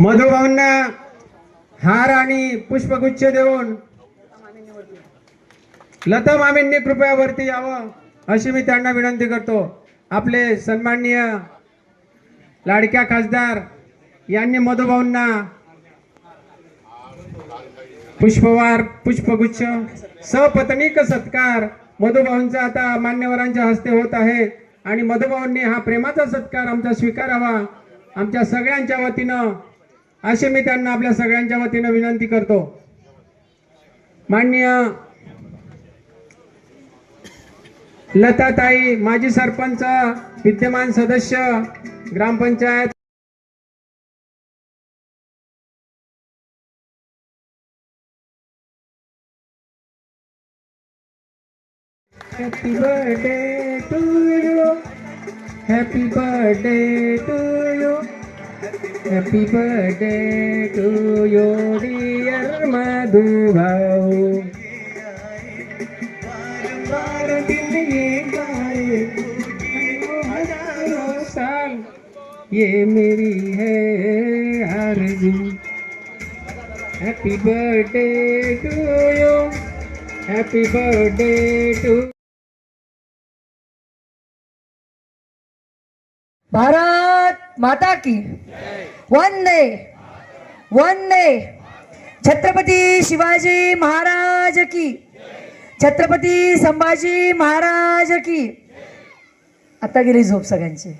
मधुभाऊंना हार आणि पुष्पगुच्छ देऊन लता मामींनी कृपया वरती यावं अशी मी त्यांना विनंती करतो. आपले सन्माननीय लाडक्या खासदार यांनी मधुभाऊंना पुष्पवार पुष्पगुच्छ सपत्नीक सत्कार मधुभाऊंचा आता मान्यवरांच्या हस्ते होत आहे आणि मधुभाऊंनी हा प्रेमाचा सत्कार आमचा स्वीकारावा. आमच्या सगळ्यांच्या वतीनं असे मी त्यांना आपल्या सगळ्यांच्या वतीनं विनंती करतो माननीय लताताई माजी सरपंच विद्यमान सदस्य ग्रामपंचायत happy birthday to you. Happy birthday. Happy birthday to you, dear Madhu Bhau. ये मेरी है आरज़ू। Happy birthday to you happy birthday to Bharat माता की। वंदे। वंदे। छत्रपती शिवाजी महाराज की। छत्रपती संभाजी महाराज की। आता गेली झोप सगळ्यांची.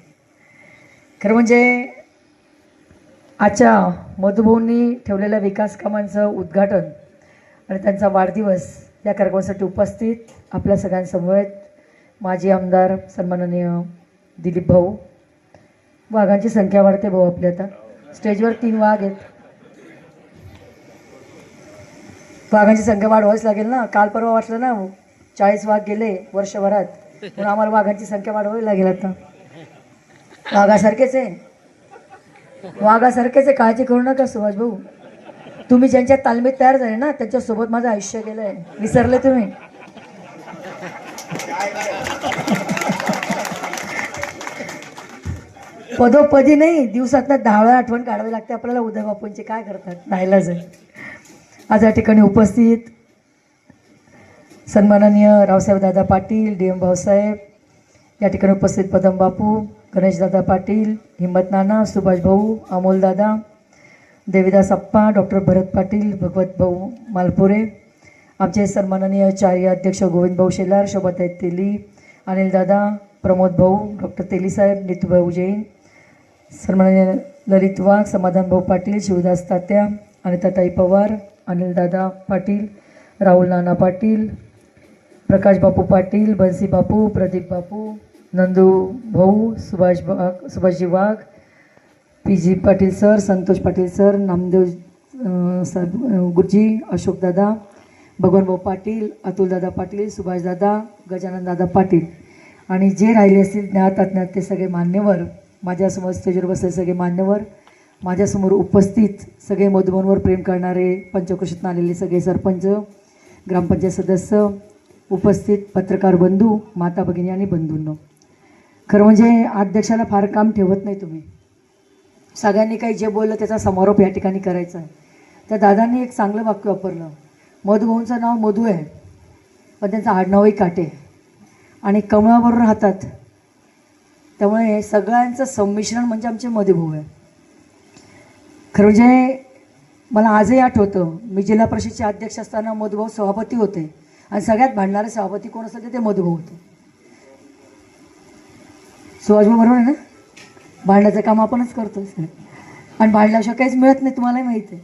खरं म्हणजे आजच्या मधुभाऊंनी ठेवलेल्या विकास कामांचं उद्घाटन आणि त्यांचा वाढदिवस या कार्यक्रमासाठी उपस्थित आपल्या सगळ्यांसमवेत माजी आमदार सन्माननीय दिलीप भाऊ वाघांची संख्या वाढते भाऊ आपल्या आता. स्टेजवर तीन वाघ आहेत. वाघांची संख्या वाढवावीच लागेल ना. काल परवा वाटलं ना चाळीस वाघ गेले वर्षभरात. म्हणून आम्हाला वाघांची संख्या वाढवावी लागेल आता. वाघासारखेच आहे. वाघासारखेच आहे. काळजी करू नका सुभाष भाऊ. तुम्ही ज्यांच्या तालमीत तयार झाले ना त्यांच्यासोबत माझं आयुष्य गेलं आहे विसरले तुम्ही. पदोपदी नाही दिवसातनं दहा वेळा आठवण काढावी लागते आपल्याला. उदय बापूंची काय करतात? नाहीला जाईल. आज या ठिकाणी उपस्थित सन्माननीय रावसाहेब दादा पाटील डी एम भाऊसाहेब या ठिकाणी उपस्थित पदम बापू गणेशदादा पाटील हिम्मत नाना सुभाष भाऊ अमोल दादा देवीदास अप्पा डॉक्टर भरत पाटील भगवत भाऊ मालपुरे आमचे सन्माननीय चार्य अध्यक्ष गोविंद भाऊ शेलार शोभाताई तेली अनिल दादा प्रमोद भाऊ डॉक्टर तेलीसाहेब नितूभाऊ जैन सन्माननीय ललित वाघ समाधान भाऊ पाटील शिवदास तात्या अनिताताई पवार अनिलदादा पाटील राहुल नाना पाटील प्रकाश बापू पाटील बन्सी बापू प्रदीप बापू नंदू भाऊ सुभाष बा Subhashji Wagh P G Patil sir Santosh Patil sir Namdev sir गुरुजी अशोकदादा भगवानभाऊ पाटील अतुलदादा पाटील सुभाषदादा गजाननदादा पाटील. आणि जे राहिले असतील ज्ञात अज्ञात ते सगळे मान्यवर. माझ्यासमोर स्टेजवर बसले सगळे मान्यवर माझ्यासमोर उपस्थित सगळे मधुबनवर प्रेम करणारे पंचकृषीतून आलेले सगळे सरपंच ग्रामपंचायत सदस्य उपस्थित पत्रकार बंधू माता भगिनी आणि बंधूंनो. खरं म्हणजे अध्यक्षाला फार काम ठेवत नाही तुम्ही. सगळ्यांनी काही जे बोललं त्याचा समारोप या ठिकाणी करायचा आहे. त्या दादांनी एक चांगलं वाक्य वापरलं. मधुभाऊंचं नाव मधू आहे पण त्यांचं आडनावही काटे. आहे. आणि कमळाबरोबर राहतात त्यामुळे सगळ्यांचं संमिश्रण म्हणजे आमचे मधुभाऊ आहे. खरं म्हणजे मला आजही आठवतं मी जिल्हा परिषदचे अध्यक्ष असताना मधुभाऊ सभापती होते आणि सगळ्यात भांडणारे सभापती कोण असायचे ते मधुभाऊ होते. सुभाषभाऊ बरोबर आहे ना? भांडण्याचं काम आपणच करतो आणि भांडल्याशिवाय काहीच मिळत नाही तुम्हालाही माहिती आहे.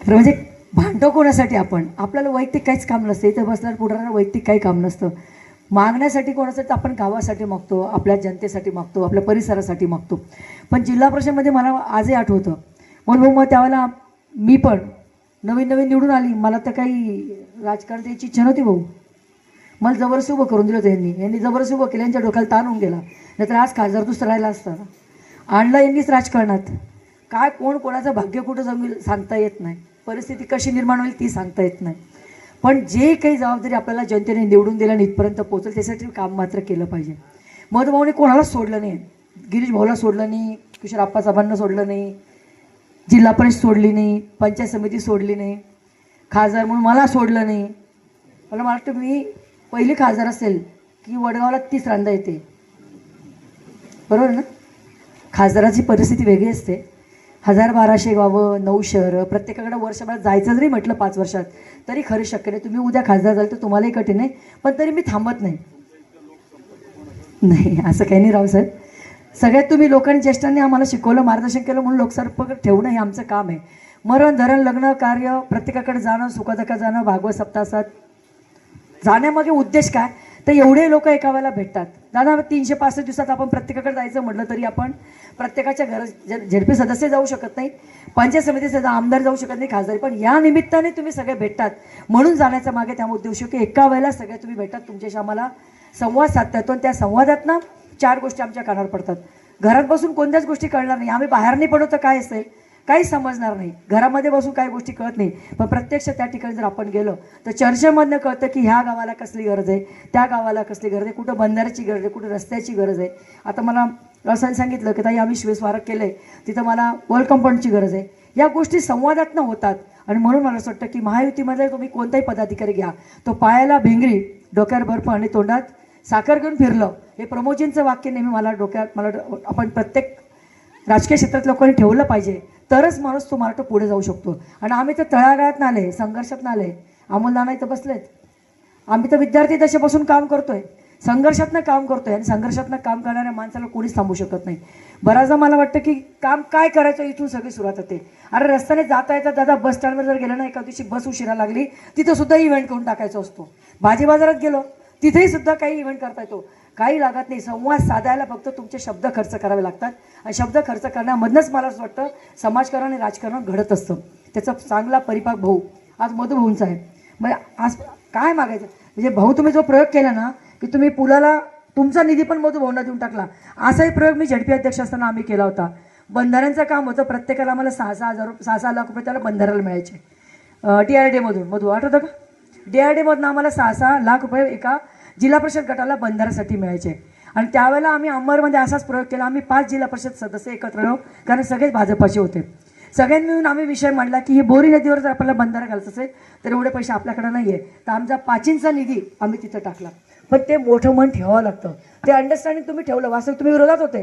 खरं म्हणजे भांडतो कोणासाठी आपण? आपल्याला वैयक्तिक काहीच काम नसतं. इथं बसल्यावर पुढाऱ्याला वैयक्तिक काही काम नसतं. मागण्यासाठी कोणासाठी तर आपण गावासाठी मागतो आपल्या जनतेसाठी मागतो आपल्या परिसरासाठी मागतो. पण जिल्हा परिषदेमध्ये मला आजही आठवतं. म्हणून मग त्यावेळेला मी पण नवीन नवीन निवडून आली. मला तर काही राजकारण द्यायची इच्छा नव्हती भाऊ. मला जबरदस्ती उभं करून दिलं होतं यांनी. यांनी जबरदस्ती उभं केलं यांच्या डोक्याला ताण होऊन गेला. नाहीतर आज खासदार दुसरा राहिला असता आणलं यांनीच राजकारणात. काय कोण कोणाचं भाग्य कुठं जमील सांगता येत नाही. परिस्थिती कशी निर्माण होईल ती सांगता येत नाही. पण जे काही जबाबदारी आपल्याला जनतेने निवडून दिल्या आणि इथपर्यंत पोहोचेल त्यासाठी काम मात्र केलं पाहिजे. मधुभाऊने कोणालाच सोडलं नाही? गिरीश भाऊला सोडलं नाही किशोर आप्पा साहेबांना सोडलं नाही जिल्हा परिषद सोडली नाही पंचायत समिती सोडली नाही खासदार म्हणून मला सोडलं नाही. मला मला वाटतं मी पहिली खासदार असेल की वडगावला तिसऱ्यांदा येते. बरोबर ना? खासदाराची परिस्थिती वेगळी असते. हजार बाराशे गावं नऊ शहरं प्रत्येकाकडे वर्षभरात जायचं जरी म्हटलं पाच वर्षात तरी खरं शक्य नाही. तुम्ही उद्या खासदार झाल तर तुम्हालाही कठीण आहे पण तरी मी थांबत नाही. नाही असं काही नाही राव साहेब. सगळ्यात तुम्ही लोकांनी ज्येष्ठांनी आम्हाला शिकवलं मार्गदर्शन केलं म्हणून लोकसंपर्क ठेवणं हे आमचं काम आहे. मरण धरण लग्न कार्य प्रत्येकाकडे जाणं सुखदुःखात जाणं भागवत सप्तासात जाण्यामागे उद्देश काय? तर एवढे लोक एका वेळेला भेटतात. दादा तीनशे पासष्ट दिवसात आपण प्रत्येकाकडे जायचं म्हटलं तरी आपण प्रत्येकाच्या घर झेडपी सदस्य जाऊ शकत नाही पंचायत समिती सध्या आमदार जाऊ शकत नाही खासदार. पण या निमित्ताने तुम्ही सगळे भेटतात. म्हणून जाण्याचा मागे त्यामुळे उद्देश की एका वेळेला सगळे तुम्ही भेटतात. तुमच्याशी आम्हाला संवाद साधता येतो आणि त्या संवादातनं चार गोष्टी आमच्या कानावर पडतात. घरात बसून कोणत्याच गोष्टी कळणार नाही. आम्ही बाहेर नाही पडू तर काय असेल? काही समजणार नाही. घरामध्ये बसून काही गोष्टी कळत नाही. पण प्रत्यक्ष त्या ठिकाणी जर आपण गेलो तर चर्चेमधनं कळतं की ह्या गावाला कसली गरज आहे त्या गावाला कसली गरज आहे कुठं बंधाऱ्याची गरज आहे कुठं रस्त्याची गरज आहे. आता मला रसायन सांगितलं की ताई आम्ही शिवेस्मारक केलं आहे तिथं मला वर्ल्ड कंपाऊंडची गरज आहे. या गोष्टी संवादातनं होतात. आणि म्हणून मला असं वाटतं की महायुतीमध्ये तुम्ही कोणताही पदाधिकारी घ्या. तो पायाला भिंगरी डोक्यावर बर्फ आणि तोंडात साखर घेऊन फिरलं. हे प्रमोजींचं वाक्य नेहमी मला डोक्यात मला आपण प्रत्येक राजकीय क्षेत्रात लोकांनी ठेवलं पाहिजे. तरच माणूस तो मराठा पुढे जाऊ शकतो. आणि आम्ही तर तळागाळात आले संघर्षात आले अमोल नाना इथं बसलेत. आम्ही तर विद्यार्थी दशेपासून काम करतोय. संघर्षातनं काम करतोय आणि संघर्षातनं काम करणाऱ्या माणसाला कोणीच थांबू शकत नाही. बऱ्याचदा मला वाटतं की काम काय करायचं इथून सगळी सुरुवात होते. अरे रस्त्याने जाता येतात दादा बस स्टँडवर जर गेलं ना एका दिवशी बस उशिरा लागली तिथं सुद्धा इव्हेंट करून टाकायचा असतो. भाजी बाजारात गेलो तिथेही सुद्धा काही इव्हेंट करता येतो. काही लागत नाही. संवाद साधायला फक्त तुमचे शब्द खर्च करावे लागतात. आणि शब्द खर्च करण्यामधनंच मला असं वाटतं समाजकारण आणि राजकारण घडत असतं. त्याचा चांगला परिपाक भाऊ आज मधुभाऊंचा आहे म्हणजे आज काय मागायचं? म्हणजे भाऊ तुम्ही जो प्रयोग केला ना की तुम्ही पुलाला तुमचा निधी पण मधुभाऊंना देऊन टाकला. असाही प्रयोग मी झडपी अध्यक्ष असताना आम्ही केला होता. बंधाऱ्यांचं काम होतं. प्रत्येकाला आम्हाला सहा सहा हजार रुपये सहा सहा लाख रुपये त्याला बंधाऱ्याला मिळायचे. डी आर डीमधून मधू आठवतं का? डी आर डीमधून आम्हाला सहा सहा लाख रुपये एका जिल्हा परिषद गटाला बंधाऱ्यासाठी मिळायचे. आणि त्यावेळेला आम्ही अंबरमध्ये असाच प्रयोग केला. आम्ही पाच जिल्हा परिषद सदस्य एकत्र राहू कारण सगळेच भाजपाचे होते. सगळ्यांनी मिळून आम्ही विषय मांडला की ही बोरी नदीवर जर आपल्याला बंधारा घालायचं असेल तर एवढे पैसे आपल्याकडे नाही आहे तर आमचा पाचींचा निधी आम्ही तिथं टाकला. पण ते मोठं मन ठेवावं लागतं. ते अंडरस्टँडिंग तुम्ही ठेवलं. वास्तविक तुम्ही विरोधात होते.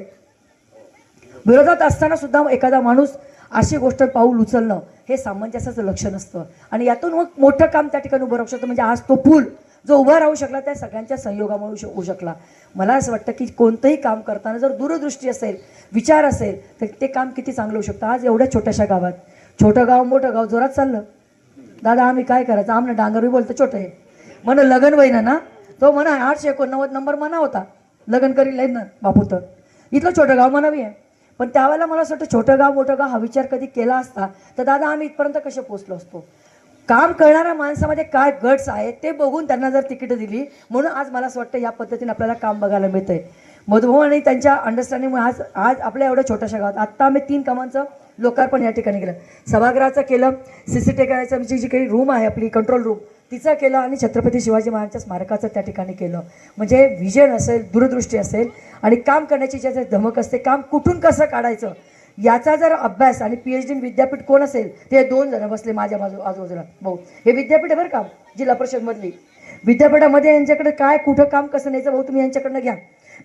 विरोधात असताना सुद्धा एखादा माणूस अशी गोष्ट पाऊल उचलणं हे सामंजस्याचं लक्ष नसतं. आणि यातून मग मोठं काम त्या ठिकाणी उभं राहू शकतं. म्हणजे आज तो पूल जो उभा राहू शकला त्या सगळ्यांच्या संयोगामुळे होऊ शकला. मला असं वाटतं की कोणतंही काम करताना जर दूरदृष्टी असेल विचार असेल तर ते काम किती चांगलं होऊ शकतं. आज एवढ्या छोट्याशा गावात छोटं गाव मोठं गाव जोरात चाललं. दादा आम्ही काय करायचं? आमनं डांगरवी बोलतं छोटं आहे. म्हण लगन वहिना ना? तो म्हणा आठशे एकोणनव्वद नंबर म्हणा होता. लग्न करील ना बापू तर. इथलं छोटं गाव म्हणावी आहे. पण त्यावेळेला मला असं वाटतं छोटं गाव मोठं गाव हा विचार कधी केला असता तर दादा आम्ही इथपर्यंत कसे पोचलो असतो? काम करणाऱ्या माणसामध्ये काय गट्स आहेत ते बघून त्यांना जर तिकीट दिली म्हणून आज मला असं वाटतं या पद्धतीने आपल्याला काम बघायला मिळतंय. मधुभाऊ आणि त्यांच्या अंडरस्टँडिंगमुळे आज आज आपल्या एवढ्या छोट्याशा गावात आत्ता आम्ही तीन कामांचं लोकार्पण या ठिकाणी केलं. सभागृहाचं केलं सी सी टी करायचं जी जी काही रूम आहे आपली कंट्रोल रूम तिचं केलं आणि छत्रपती शिवाजी महाराजांच्या स्मारकाचं त्या ठिकाणी केलं. म्हणजे विजन असेल दूरदृष्टी असेल आणि काम करण्याची ज्याचं धमक असते काम कुठून कसं काढायचं? याचा जर अभ्यास आणि पी एच डी विद्यापीठ कोण असेल ते दोन जण बसले माझ्या बाजू आजूबाजूला. भाऊ हे विद्यापीठ आहे बरं का जिल्हा परिषदमधली विद्यापीठामध्ये यांच्याकडे काय कुठं काम कसं न्यायचं भाऊ तुम्ही यांच्याकडनं घ्या.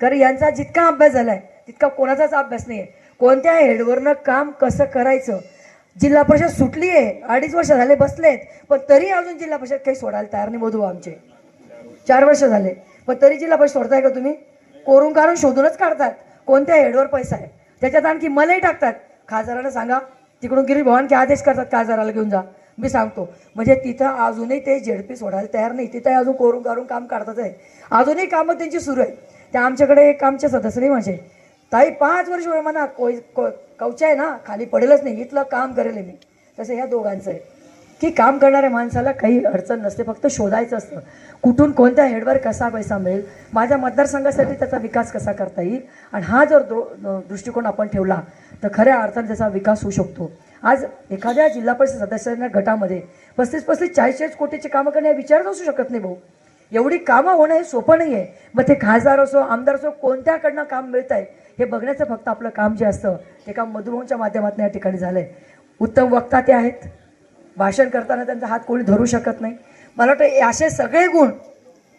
कारण यांचा जितका अभ्यास झालाय तितका कोणाचाच अभ्यास नाही आहे कोणत्या हेडवरनं काम कसं करायचं? जिल्हा परिषद सुटली आहे अडीच वर्ष झाले बसलेत पण तरी अजून जिल्हा परिषद काही सोडायला तयार नाही मधू आमचे. चार वर्ष झाले पण तरी जिल्हा परिषद सोडताय का तुम्ही? कोरून काढून शोधूनच काढतात कोणत्या हेडवर पैसा आहे? त्याच्यात आणखी मलाही टाकतात. खासदाराला सांगा तिकडून गिरीश भवानकी आदेश करतात खासदाराला घेऊन जा. मी सांगतो म्हणजे तिथं अजूनही ते झेडपी सोडायला तयार नाही. तिथं अजून कोरून काढून काम काढतात आहे अजूनही कामं त्यांची सुरू आहे त्या आमच्याकडे एक आमच्या सदस्यने म्हणजे ताई पाच वर्ष म्हणा कोय को- कवचा आहे ना खाली पडेलच नाही. इथलं काम करेल मी. तसं ह्या दोघांचं आहे. की काम करणाऱ्या माणसाला काही अडचण नसते फक्त शोधायचं असतं. कुठून कोणत्या हेडवर कसा पैसा मिळेल? माझ्या मतदारसंघासाठी त्याचा विकास कसा करता येईल? आणि हा जर दो दृष्टिकोन आपण ठेवला तर खऱ्या अर्थाने त्याचा विकास होऊ शकतो. आज एखाद्या जिल्हा परिषद सदस्यांना गटामध्ये पस्तीस पस्तीस चाळीस चाळीस कोटीची कामं करणे हा विचारच असू शकत नाही भाऊ. एवढी कामं होणं हे सोपं नाही आहे मग ते खासदार असो आमदार असो कोणत्याकडनं काम मिळत आहे हे बघण्याचं फक्त आपलं काम जे असतं ते काम मधुभाऊंच्या माध्यमातून या ठिकाणी झालं आहे उत्तम वक्ता ते आहेत. भाषण करताना त्यांचा हात कोणी धरू शकत नाही. मला वाटतं असे सगळे गुण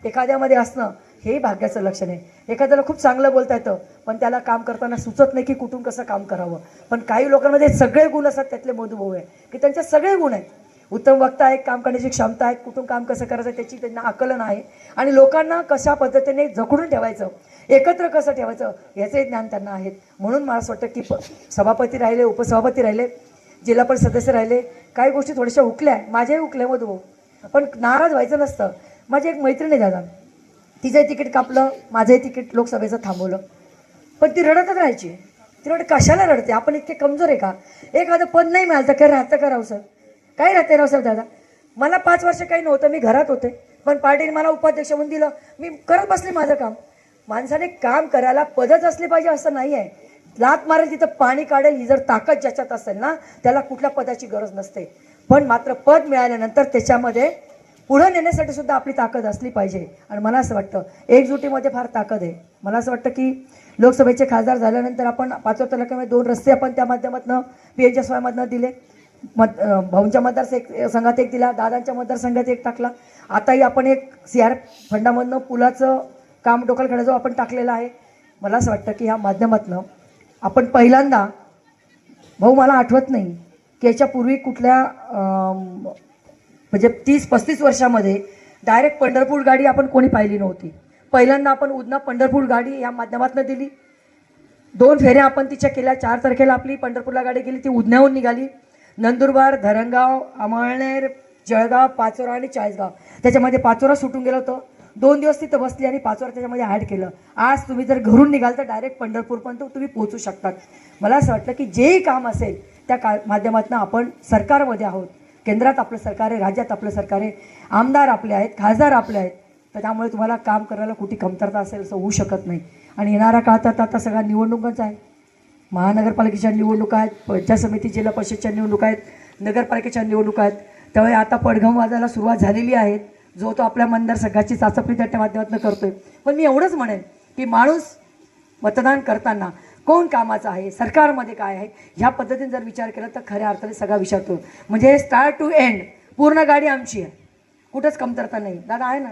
एखाद्यामध्ये असणं हेही भाग्याचं लक्षण आहे. एखाद्याला खूप चांगलं बोलता येतं पण त्याला काम करताना सुचत नाही की कुठून कसं काम करावं. पण काही लोकांमध्ये सगळे गुण असतात त्यातले मधुभाऊ आहे की त्यांचे सगळे गुण आहेत. उत्तम वक्ता आहे काम करण्याची क्षमता आहे कुठून काम कसं करायचं त्याची त्यांना आकलन आहे आणि लोकांना कशा पद्धतीने जखडून ठेवायचं एकत्र कसं ठेवायचं याचे ज्ञान त्यांना आहेत म्हणून मला असं वाटतं की प सभापती राहिले उपसभापती राहिले जिल्हा परिषद सदस्य राहिले. काही गोष्टी थोड्याशा हुकल्या. माझ्याही हुकल्या मधू पण नाराज व्हायचं नसतं. माझी एक मैत्रिणी दादा. तिचंही तिकीट कापलं. माझंही तिकीट लोकसभेचं थांबवलं. पण ती रडतच राहायची. ती रडत कशाला रडते? आपण इतके कमजोर आहे का? एखादं पद नाही मिळालं तर काय राहतं का रावसाहेब काय राहते रावसाहेब दादा? मला पाच वर्ष काही नव्हतं. मी घरात होते. पण पार्टीने मला उपाध्यक्ष म्हणून दिलं. मी करत बसले माझं काम. माणसाने काम करायला पदच असली पाहिजे असं नाही आहे. लात मारेल तिथं पाणी काढेल ही जर ताकद ज्याच्यात असेल ना त्याला कुठल्या पदाची गरज नसते. पण मात्र पद मिळाल्यानंतर त्याच्यामध्ये पुढं नेण्यासाठी सुद्धा आपली ताकद असली पाहिजे. आणि मला असं वाटतं एकजुटीमध्ये फार ताकद आहे. मला असं वाटतं की लोकसभेचे खासदार झाल्यानंतर आपण पाचव्या तालुक्यामध्ये दोन रस्ते आपण त्या माध्यमातून पी एच एस दिले. मत भाऊंच्या मतदार संघात एक दिला दादांच्या मतदारसंघात एक टाकला. आताही आपण एक सी आर फंडामधनं पुलाचं काम डोकल खेळायचं आपण टाकलेलं आहे. मला असं वाटतं की ह्या माध्यमातनं आपण पहिल्यांदा भाऊ मला आठवत नाही की याच्यापूर्वी कुठल्या म्हणजे तीस पस्तीस वर्षामध्ये डायरेक्ट पंढरपूर गाडी आपण कोणी पाहिली नव्हती. पहिल्यांदा आपण उदना पंढरपूर गाडी या माध्यमातून दिली. दोन फेऱ्या आपण तिच्या केल्या. चार तारखेला आपली पंढरपूरला गाडी गेली. ती उदण्याहून निघाली. नंदुरबार धरणगाव अमळनेर जळगाव पाचोरा आणि चाळीसगाव. त्याच्यामध्ये पाचोरा सुटून गेलं होतं. दोन दिवस तिथं बसली आणि पाचोरा त्याच्यामध्ये ॲड केलं. आज तुम्ही जर घरून निघाल तर डायरेक्ट पंढरपूरपर्यंत तुम्ही पोहोचू शकतात. मला असं वाटलं की जेही काम असेल त्या का माध्यमातून आपण सरकारमध्ये आहोत. केंद्रात आपलं सरकार आहे राज्यात आपलं सरकार आहे. आमदार आपले आहेत खासदार आपले आहेत. तर त्यामुळे तुम्हाला काम करायला कुठे कमतरता असेल असं होऊ शकत नाही. आणि येणारा काळ तर आता सगळ्या निवडणुकाच आहे. महानगरपालिकेच्या निवडणुका आहेत पंचायत समिती जिल्हा परिषदच्या निवडणुका आहेत नगरपालिकेच्या निवडणुका आहेत. त्यामुळे आता पडघम वाजायला सुरुवात झालेली आहे. जो तो आपल्या मतदारसंघाची चाचपणी त्या माध्यमातून करतोय. पण मी एवढंच म्हणेन की माणूस मतदान करताना कोण कामाचं आहे सरकारमध्ये काय आहे ह्या पद्धतीने जर विचार केला तर खऱ्या अर्थाने सगळा विचारतो म्हणजे स्टार्ट टू एंड पूर्ण गाडी आमची आहे. कुठंच कमतरता नाही. दादा आहे ना?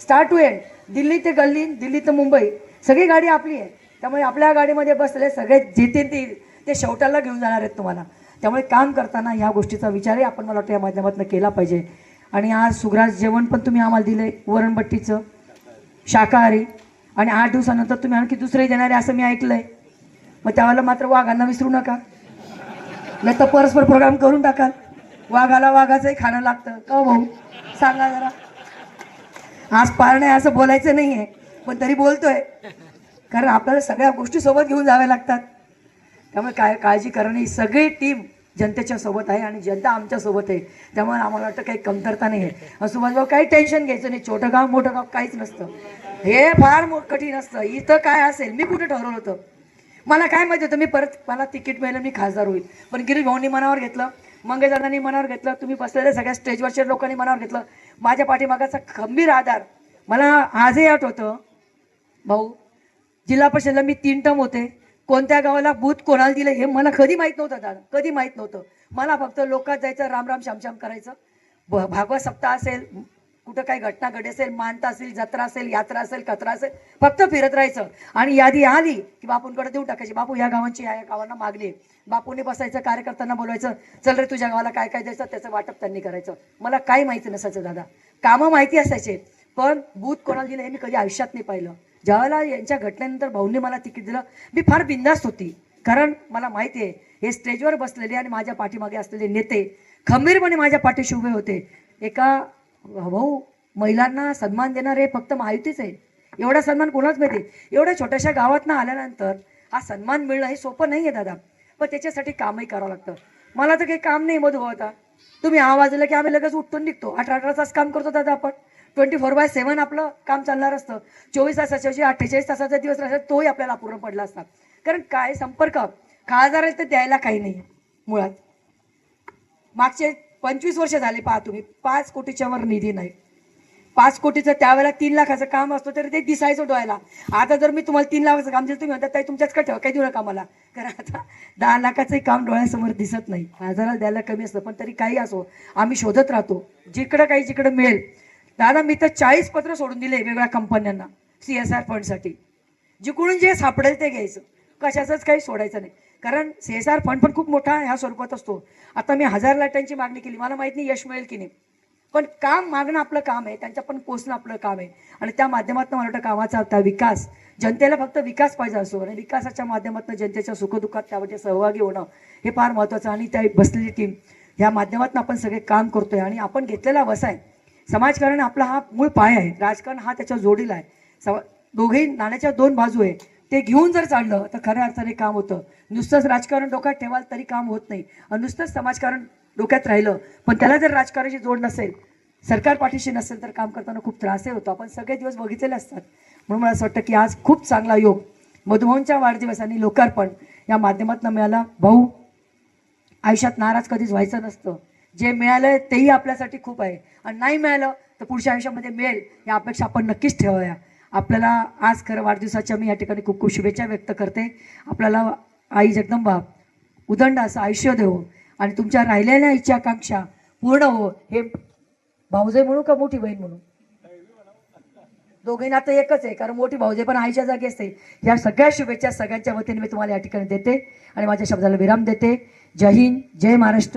स्टार्ट टू एंड दिल्ली ते गल्ली दिल्ली ते मुंबई सगळी गाडी आपली आहे. त्यामुळे आपल्या गाडीमध्ये बसलेले सगळे जिथे ते ते शेवटाला घेऊन जाणार आहेत तुम्हाला. त्यामुळे काम करताना ह्या गोष्टीचा विचारही आपण मला वाटतं या माध्यमातून केला पाहिजे. आणि आज सुग्रास जेवण पण तुम्ही आम्हाला दिलं आहे वरणबट्टीचं शाकाहारी. आणि आठ दिवसानंतर तुम्ही आणखी दुसरंही देणारे असं मी ऐकलं आहे मग त्यावेळेला मात्र वाघांना विसरू नका. नाही तर परस्पर प्रोग्राम करून टाकाल. वाघाला वाघाचंही खाणं लागतं. का हो भाऊ? सांगा जरा. आज पार नाही असं बोलायचं नाही आहे पण तरी बोलतोय. कारण आपल्याला सगळ्या गोष्टी सोबत घेऊन जाव्या लागतात. त्यामुळे काय काळजी करणं ही सगळी टीम जनतेच्या सोबत आहे आणि जनता आमच्यासोबत आहे. त्यामुळे आम्हाला वाटतं काही कमतरता नाही आहे. सुभाषभाऊ म्हणजे काही टेन्शन घ्यायचं नाही. छोटं गाव मोठं गाव काहीच नसतं. हे फार मो- कठीण असतं. इथं काय असेल? मी कुठे ठरवलं होतं? मला काय माहिती होतं? मी परत मला तिकीट मिळालं मी खासदार होईल. पण गिरीश भाऊंनी मनावर घेतलं मंगेशदादांनी मनावर घेतलं तुम्ही बसलेल्या सगळ्या स्टेजवरच्या लोकांनी मनावर घेतलं. माझ्या पाठीमागाचा खंबीर आधार. मला आजही आठवतं भाऊ जिल्हा परिषदला मी तीन टर्म होते. कोणत्या गावाला बूथ कोणाला दिलं हे मला कधी माहीत नव्हतं दादा. कधी माहीत नव्हतं. मला फक्त लोकात जायचं राम राम श्यामश्याम करायचं. भ- भागवत सप्ताह असेल कुठं काही घटना घडे असेल मानता असेल जत्रा असेल यात्रा असेल कचरा असेल फक्त फिरत राहायचं. आणि यादी आली की बापूंकडे देऊन टाकायची. बापू या गावांची या गावांना मागणी आहे. बापूने बसायचं कार्यकर्त्यांना बोलवायचं. चल रे तुझ्या गावाला काय काय द्यायचं त्याचं वाटप त्यांनी करायचं. मला काही माहिती नसायचं दादा. कामं माहिती असायचे पण बूथ कोणाला दिलं हे मी कधी आयुष्यात नाही पाहिलं. ज्यावेळेला यांच्या घटनेनंतर भाऊंनी मला तिकीट दिलं मी फार बिंदास्त होती. कारण मला माहिती आहे हे स्टेजवर बसलेले आणि माझ्या पाठीमागे असलेले नेते खंबीरपणे माझ्या पाठीशी उभे होते. एका भाऊ महिलांना सन्मान देणार हे फक्त महायुतीच आहे. एवढा सन्मान कोणाच मिळते एवढ्या छोट्याशा गावातनं आल्यानंतर हा सन्मान मिळणं हे सोपं नाही आहे दादा. पण त्याच्यासाठी कामही करावं लागतं. मला तर काही काम नाही मधू आता. तुम्ही आवाज दिला की आम्ही लगेच उठून निघतो. अठरा अठरा तास काम करतो दादा आपण. ट्वेंटी फोर बाय सेवन आपलं काम चालणार असतं. चोवीस तासाच्या अठ्ठेचाळीस तासाचा दिवस राहिला तोही आपल्याला अपूर्ण पडला असता. कारण काय संपर्क? खासदार तर द्यायला काही नाही मुळात. मागचे पंचवीस वर्ष झाले पहा तुम्ही पाच कोटीच्या वर निधी नाही. पाच कोटीचं त्यावेळेला तीन लाखाचं काम असतं तर ते दिसायचं डोळ्याला. आता जर मी तुम्हाला तीन लाखाचं काम दिलं तुम्ही म्हणतात ताई तुमच्याच का ठेवा काही देऊ नका मला. कारण आता दहा लाखाचंही काम डोळ्यासमोर दिसत नाही. हजाराला द्यायला कमी असतं पण तरी काही असो आम्ही शोधत राहतो. जिकडं काही जिकडं मिळेल दादा मी तर चाळीस पत्र सोडून दिले वेगवेगळ्या कंपन्यांना सी एस आर फंडसाठी. जिकडून जे सापडेल ते घ्यायचं. कशाचंच काही सोडायचं नाही. कारण सी एस आर फंड पण खूप मोठा ह्या स्वरूपात असतो. आता मी हजार लाटांची मागणी केली. मला माहीत नाही यश मिळेल की नाही. पण काम मागणं आपलं काम आहे त्यांच्या पण पोचणं आपलं काम आहे. आणि त्या माध्यमातून मला वाटतं कामाचा होता विकास जनतेला फक्त विकास पाहिजे असो. आणि विकासाच्या माध्यमातून जनतेच्या सुखदुःखात त्यामध्ये सहभागी होणं हे फार महत्त्वाचं आणि त्या बसलेली टीम ह्या माध्यमातून आपण सगळे काम करतोय. आणि आपण घेतलेला वसाय समाजकारण आपला हा मूळ पाय आहे. राजकारण हा त्याच्या जोडीला आहे. सम दोघेही नाण्याच्या दोन बाजू आहे. ते घेऊन जर चाललं तर खऱ्या अर्थाने काम होतं. नुसतंच राजकारण डोक्यात ठेवाल तरी काम होत नाही. आणि नुसतंच समाजकारण डोक्यात राहिलं पण त्याला जर राजकारणाची जोड नसेल सरकार पाठीशी नसेल तर काम करताना खूप त्रासही होतो. आपण सगळे दिवस बघितलेले असतात. म्हणून मला असं वाटतं की आज खूप चांगला योग मधुभाऊंच्या वाढदिवसाने लोकार्पण या माध्यमातून मिळाला. भाऊ आयुष्यात नाराज कधीच व्हायचं नसतं. जे मिळालं तेही आपल्यासाठी खूप आहे. आणि नाही मिळालं तर पुढच्या आयुष्यामध्ये मिळेल या अपेक्षा आपण नक्कीच ठेवूया. आपल्याला आज खरं वाढदिवसाच्या मी या ठिकाणी खूप खूप शुभेच्छा व्यक्त करते. आपल्याला आई जगदंबा उदंड असं आयुष्य देवो आणि तुमच्या राहिलेल्या इच्छा आकांक्षा पूर्ण हो. हे भाऊजे म्हणू का मोठी बहीण म्हणू? दोघे आता एकच आहे कारण मोठी भाऊजे पण आईच्या जागी असते. या सगळ्या शुभेच्छा सगळ्यांच्या वतीने मी तुम्हाला या ठिकाणी देते आणि माझ्या शब्दाला विराम देते. जय हिंद जय महाराष्ट्र.